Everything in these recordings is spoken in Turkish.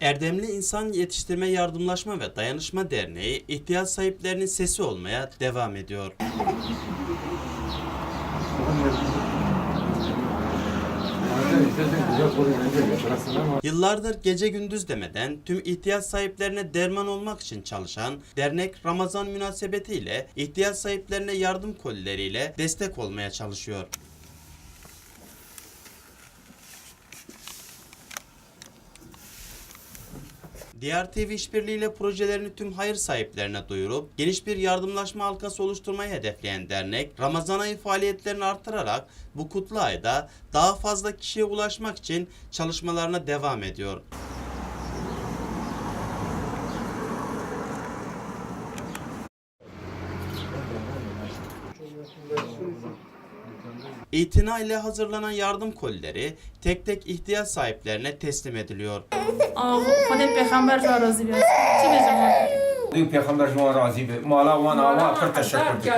Erdemli İnsan Yetiştirme Yardımlaşma ve Dayanışma Derneği ihtiyaç sahiplerinin sesi olmaya devam ediyor. Yıllardır gece gündüz demeden tüm ihtiyaç sahiplerine derman olmak için çalışan dernek Ramazan münasebetiyle ihtiyaç sahiplerine yardım kolileriyle destek olmaya çalışıyor. Diğer TV işbirliğiyle projelerini tüm hayır sahiplerine duyurup geniş bir yardımlaşma halkası oluşturmayı hedefleyen dernek, Ramazan ayı faaliyetlerini artırarak bu kutlu ayda daha fazla kişiye ulaşmak için çalışmalarına devam ediyor. İtina ile hazırlanan yardım kolileri tek tek ihtiyaç sahiplerine teslim ediliyor. Allah, Peygamber razı olsun. Diyor Peygamber Cuma razı be. Mala ve nama kır teşekkür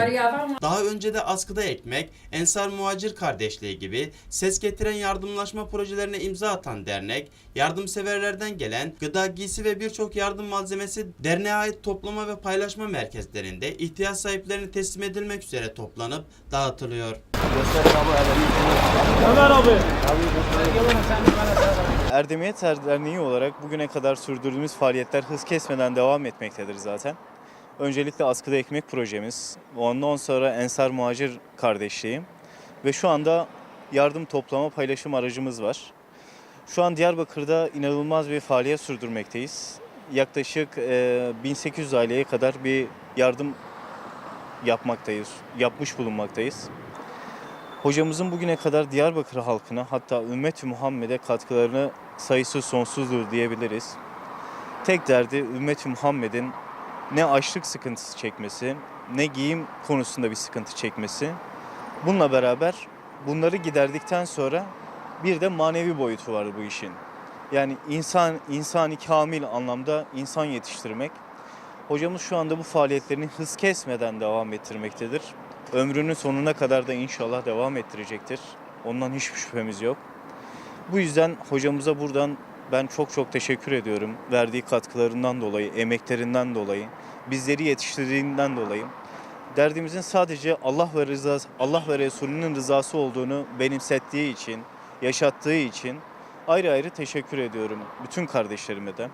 Daha önce de askıda ekmek, Ensar Muacir Kardeşliği gibi ses getiren yardımlaşma projelerine imza atan dernek, yardımseverlerden gelen gıda giysi ve birçok yardım malzemesi derneğe ait toplama ve paylaşma merkezlerinde ihtiyaç sahiplerine teslim edilmek üzere toplanıp dağıtılıyor. Göster abi. Ömer abi. Abi. Erdemiyet Derneği olarak bugüne kadar sürdürdüğümüz faaliyetler hız kesmeden devam etmektedir zaten. Öncelikle askıda ekmek projemiz, ondan sonra Ensar Muhacir Kardeşliği ve şu anda yardım toplama paylaşım aracımız var. Şu an Diyarbakır'da inanılmaz bir faaliyet sürdürmekteyiz. Yaklaşık e, 1800 aileye kadar bir yardım yapmaktayız, yapmış bulunmaktayız. Hocamızın bugüne kadar Diyarbakır halkına hatta ümmet-i Muhammed'e katkılarını sayısı sonsuzdur diyebiliriz. Tek derdi ümmet-i Muhammed'in ne açlık sıkıntısı çekmesi, ne giyim konusunda bir sıkıntı çekmesi. Bununla beraber bunları giderdikten sonra bir de manevi boyutu var bu işin. Yani insan insani kamil anlamda insan yetiştirmek. Hocamız şu anda bu faaliyetlerini hız kesmeden devam ettirmektedir. Ömrünün sonuna kadar da inşallah devam ettirecektir. Ondan hiçbir şüphemiz yok. Bu yüzden hocamıza buradan ben çok çok teşekkür ediyorum. Verdiği katkılarından dolayı, emeklerinden dolayı, bizleri yetiştirdiğinden dolayı. Derdimizin sadece Allah ve rızası, Allah ve Resulünün rızası olduğunu benimsettiği için, yaşattığı için ayrı ayrı teşekkür ediyorum bütün kardeşlerime de.